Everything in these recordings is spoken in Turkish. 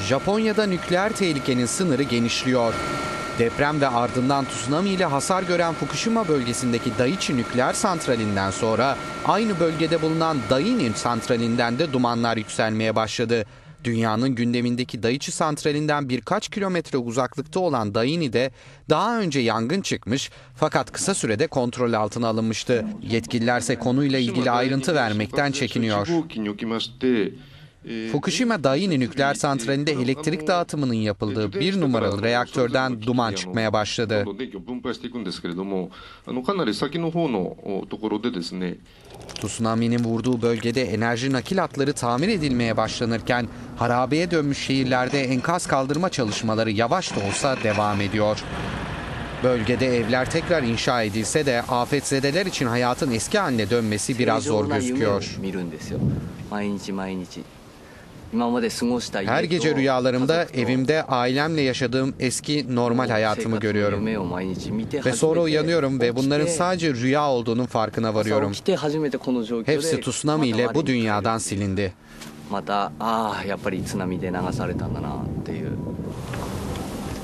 Japonya'da nükleer tehlikenin sınırı genişliyor. Deprem ve ardından tsunami ile hasar gören Fukushima bölgesindeki Daiichi nükleer santralinden sonra aynı bölgede bulunan Daini santralinden de dumanlar yükselmeye başladı. Dünyanın gündemindeki Daiichi santralinden birkaç kilometre uzaklıkta olan Daini'de daha önce yangın çıkmış fakat kısa sürede kontrol altına alınmıştı. Yetkililerse konuyla ilgili ayrıntı vermekten çekiniyor. Ee, Fukushima Daiichi nükleer santralinde elektrik dağıtımının yapıldığı bir numaralı reaktörden duman çıkmaya başladı. Tsunami'nin vurduğu bölgede enerji nakil hatları tamir edilmeye başlanırken harabeye dönmüş şehirlerde enkaz kaldırma çalışmaları yavaş da olsa devam ediyor. Bölgede evler tekrar inşa edilse de afetzedeler için hayatın eski haline dönmesi biraz zor gözüküyor. Her と gece rüyalarımda 家族と evimde ailemle yaşadığım eski normal hayatımı 生活の görüyorum. 夢を毎日見て Ve sonra 初めて uyanıyorum ve bunların 起きて sadece rüya olduğunun farkına 朝 varıyorum. 起きて初めてこの状況で Hepsi tsunami ile また bu 我に返る dünyadan silindi. またああやっぱり津波で流されたんだなっていう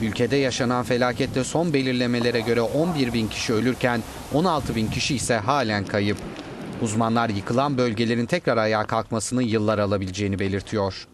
Ülkede yaşanan felakette son belirlemelere göre 11 bin kişi ölürken 16 bin kişi ise halen kayıp. Uzmanlar yıkılan bölgelerin tekrar ayağa kalkmasının yıllar alabileceğini belirtiyor.